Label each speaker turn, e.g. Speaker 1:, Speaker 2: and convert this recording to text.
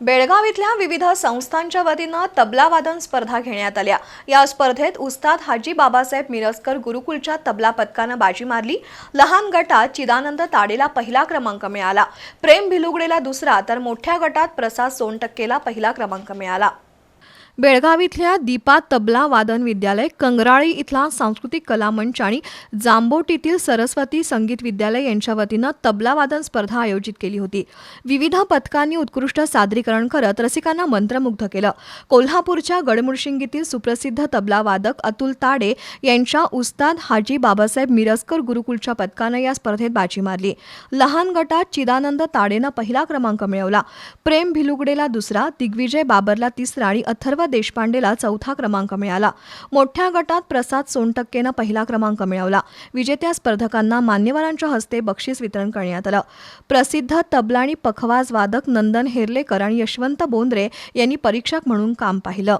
Speaker 1: बेळगाव इथल्या विविध संस्थांच्या वतीनं तबलावादन स्पर्धा घेण्यात आल्या. या स्पर्धेत उस्ताद हाजी बाबासाहेब मिरजकर गुरुकुलच्या तबला पथकानं बाजी मारली. लहान गटात चिदानंद ताडेला पहिला क्रमांक मिळाला. प्रेम भिलुगडेला दुसरा तर मोठ्या गटात प्रसाद सोनटक्केला पहिला क्रमांक मिळाला. बेळगाव इथल्या दीपा तबला वादन विद्यालय कंगराळी इथला सांस्कृतिक कला मंच आणि जांबोटीतील सरस्वती संगीत विद्यालय यांच्या वतीनं तबला वादन स्पर्धा आयोजित केली होती. विविध पथकांनी उत्कृष्ट सादरीकरण करत रसिकांना मंत्रमुग्ध केलं. कोल्हापूरच्या गडमुळशिंगीतील सुप्रसिद्ध तबला वादक अतुल ताडे यांच्या उस्ताद हाजी बाबासाहेब मिरजकर गुरुकुलच्या पथकानं या स्पर्धेत बाजी मारली. लहान गटात चिदानंद ताडेनं पहिला क्रमांक मिळवला. प्रेम भिलुगडेला दुसरा दिग्विजय बाबरला तिसरा आणि अथर्व देशपांडेला चौथा क्रमांक मिळाला. मोठ्या गटात प्रसाद सोनटक्केनं पहिला क्रमांक मिळवला. विजेत्या स्पर्धकांना मान्यवरांच्या हस्ते बक्षीस वितरण करण्यात आलं. प्रसिद्ध तबला आणि पखवाज वादक नंदन हेर्लेकर आणि यशवंत बोंद्रे यांनी परीक्षक म्हणून काम पाहिलं.